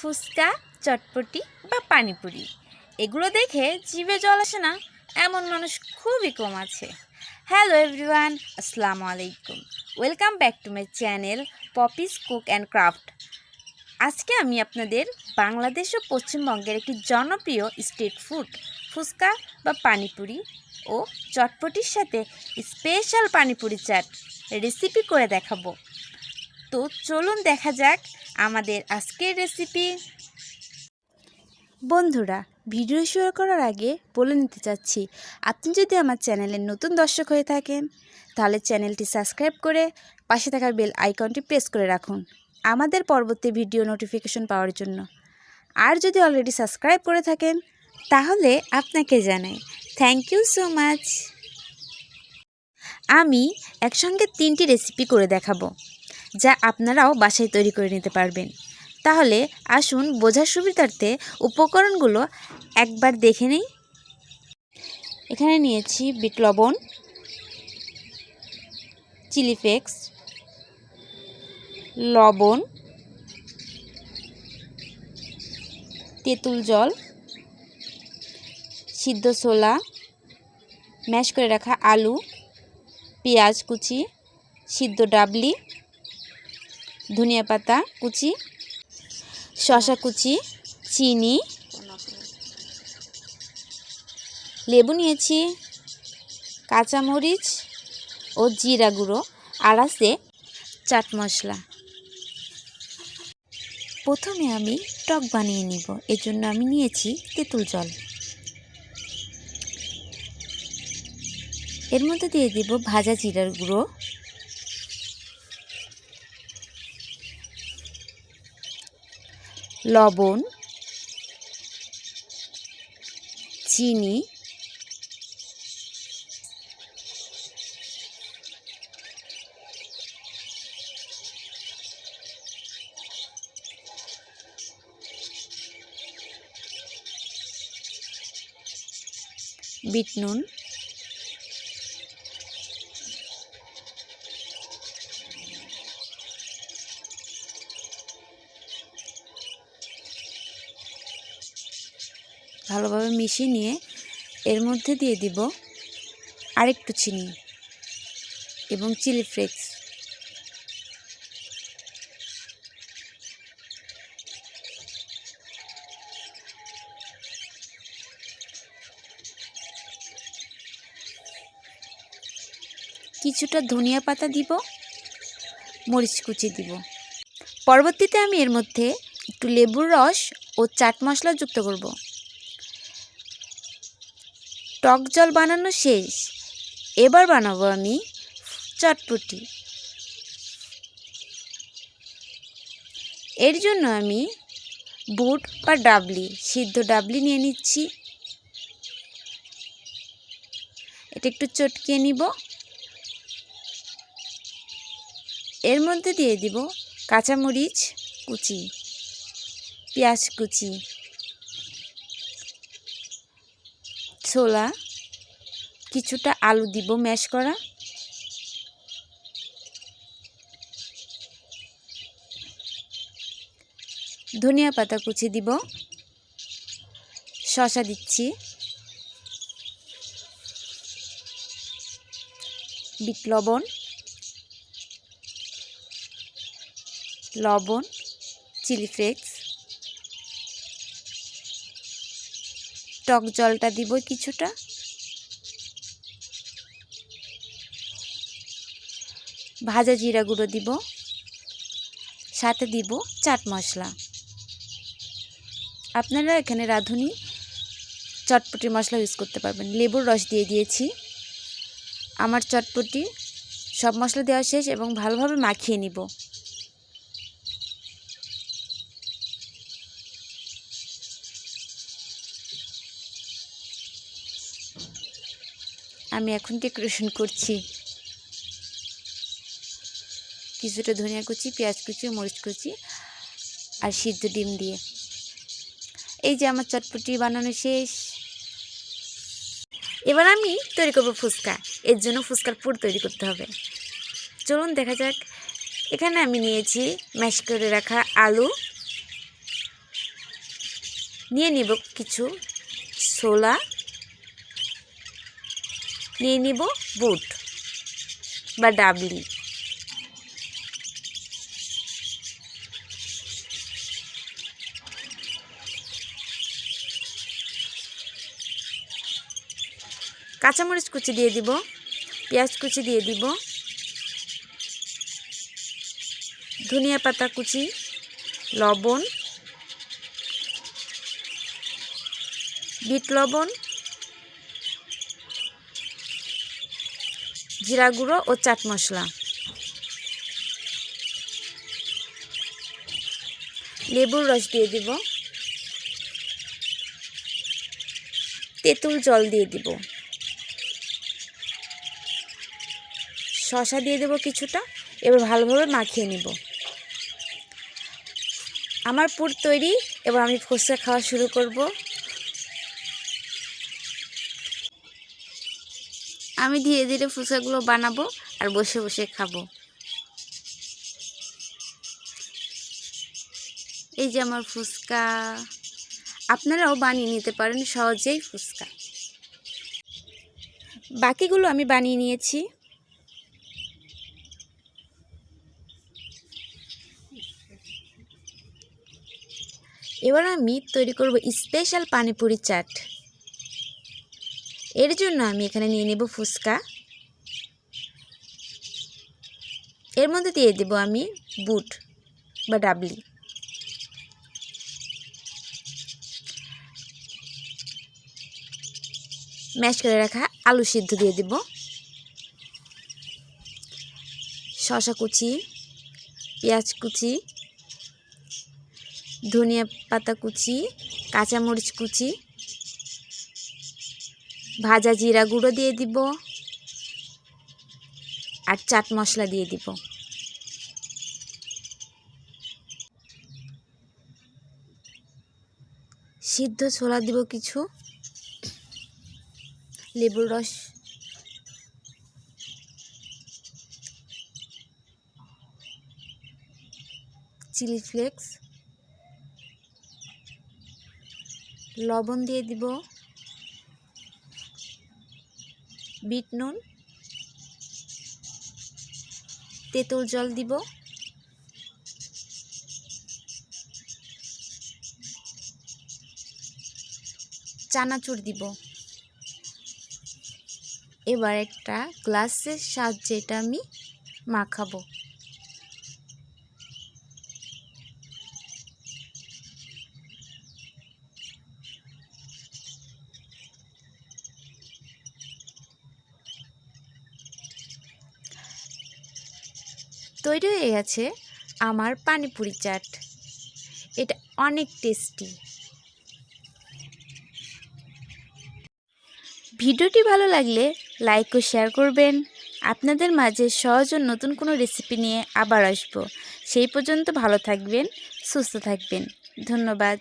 ফুচকা, চটপটি বা পানিপুরি। এগুলো দেখে জিভে জল আসে না, এমন মানুষ খুবই কম আছে। হ্যালো এভরিওয়ান আসসালামু আলাইকুম। Welcome back to my channel Poppy's cook and craft আজকে আমি আপনাদের বাংলাদেশ ও পশ্চিমবঙ্গের একটি জনপ্রিয় স্ট্রিট ফুড, ফুচকা বা পানিপুরি ও চটপটির সাথে স্পেশাল পানিপুরি চাট রেসিপি করে দেখাবো। তো চলুন দেখা যাক আমাদের আজকের রেসিপি বন্ধুরা ভিডিও শুরু করার আগে বলে নিতে চাচ্ছি, আপনি যদি আমার চ্যানেলের নতুন দর্শক হয়ে থাকেন, তাহলে চ্যানেলটি সাবস্ক্রাইব করে পাশে থাকা বেল আইকনটি প্রেস করে রাখুন আমাদের পরবর্তী ভিডিও নোটিফিকেশন পাওয়ার জন্য। আর যদি অলরেডি সাবস্ক্রাইব করে থাকেন, তাহলে আপনাকে জানাই থ্যাংক ইউ সো মাচ আমি একসঙ্গে তিনটি রেসিপি করে দেখাবো। যা আপনারাও বাসায় তৈরি করে নিতে পারবেন। তাহলে আসুন বোঝার সুবিধার্থে উপকরণগুলো একবার দেখে নেই। এখানে নিয়েছি বিট লবণ, চিলি ফ্লেক্স, লবণ, তেঁতুল জল, সিদ্ধ ছোলা, ম্যাশ করে রাখা আলু, পেঁয়াজ কুচি, সিদ্ধ ডাবলি ধনিয়া পাতা কুচি শশা কুচি, চিনি, লেবু নিয়েছি, কাঁচামরিচ ও জিরা গুঁড়ো আর আছে চাট মশলা। প্রথমে আমি টক বানিয়ে নিব এর জন্য আমি নিয়েছি তেঁতুল জল। এর মধ্যে দিয়ে দিব ভাজা জিরার গুঁড়ো লবণ চিনি বিট নুন ভালোভাবে মিশিয়ে নিয়ে এর মধ্যে দিয়ে দিব আরেকটু চিনি এবং চিলি ফ্লেক্স। কিছুটা ধনিয়া পাতা দিব, মরিচ কুচি দিব। পরবর্তীতে আমি এর মধ্যে একটু লেবুর রস ও চাট মশলা যুক্ত করব। টক জল বানানো শেষ। এবার বানাবো আমি চটপটি। এর জন্য আমি বুট বা ডাবলি, সিদ্ধ ডাবলি নিয়ে নিচ্ছি। এটা একটু চটকিয়ে নিব। এর মধ্যে দিয়ে দিব কাঁচামরিচ কুচি, পেঁয়াজ কুচি। ছোলা, কিছুটা আলু দিব ম্যাশ করা। ধনিয়া পাতা কুচি দিব। শশা দিচ্ছি। বিট লবণ। লবণ, চিলি ফ্লেক্স। টক জলটা দিব কিছুটা। ভাজা জিরা গুঁড়ো দিব। সাথে দিব চাট মশলা। আপনারা এখানে রাঁধুনি চটপটি মশলা ইউজ করতে পারবেন। লেবুর রস দিয়ে দিয়েছি। আমার চটপটি সব মশলা দেওয়া শেষ এবং ভালোভাবে মাখিয়ে নিব। আমি এখন ডেকোরেশন করছি। কিছুটা ধনিয়া কুচি, পেঁয়াজ কুচি, মরিচ কুচি আর সিদ্ধ ডিম দিয়ে। এই যে আমার চটপটি বানানো শেষ। এবার আমি তৈরি করব ফুচকা। এর জন্য ফুচকার পুর তৈরি করতে হবে। চলুন দেখা যাক। এখানে আমি নিয়েছি ম্যাশ করে রাখা আলু। নিয়ে নিব কিছু ছোলা। নিয়ে নিব বুট বা ডাবলি। কাঁচামরিচ কুচি দিয়ে দিব, পেঁয়াজ কুচি দিয়ে দিব, ধনিয়া পাতা কুচি, লবণ, বিট লবণ জিরা গুঁড়ো ও চাট মশলা। লেবুর রস দিয়ে দিব। তেঁতুল জল দিয়ে দিব। শশা দিয়ে দেবো কিছুটা, এবার ভালোভাবে মাখিয়ে নিব। আমার পুর তৈরি, এবার আমি ফুচকা খাওয়া শুরু করব। আমি ধীরে ধীরে ফুচকাগুলো বানাবো আর বসে বসে খাব। এই যে আমার ফুচকা। আপনারাও বানিয়ে নিতে পারেন, সহজেই ফুচকা। বাকিগুলো আমি বানিয়ে নিয়েছি। এবার আমি তৈরি করব স্পেশাল পানিপুরি চাট। এর জন্য আমি এখানে নিয়ে নেব ফুচকা। এর মধ্যে দিয়ে দেব আমি বুট বা ডাবলি। ম্যাশ করে রাখা আলু সিদ্ধ দিয়ে দেব। শশা কুচি, পেঁয়াজ কুচি, ধনিয়া পাতা কুচি, কাঁচামরিচ কুচি ভাজা জিরা গুঁড়ো দিয়ে দিব আর চাট মশলা দিয়ে দিব। সিদ্ধ ছোলা দিব কিছু, লেবুর রস। Chilli flakes. লবণ দিয়ে দিব। বিট নুন। তেঁতুল জল দিব। চানাচুর দিব। এবার একটা গ্লাসের সাহায্যে এটা আমি মাখাবো। তৈরি হয়ে গেছে আমার পানিপুরি চাট। এটা অনেক টেস্টি ভিডিওটি ভালো লাগলে লাইক ও শেয়ার করবেন। আপনাদের মাঝে সহজ ও নতুন কোনো রেসিপি নিয়ে আবার আসব। সেই পর্যন্ত ভালো থাকবেন, সুস্থ থাকবেন। ধন্যবাদ।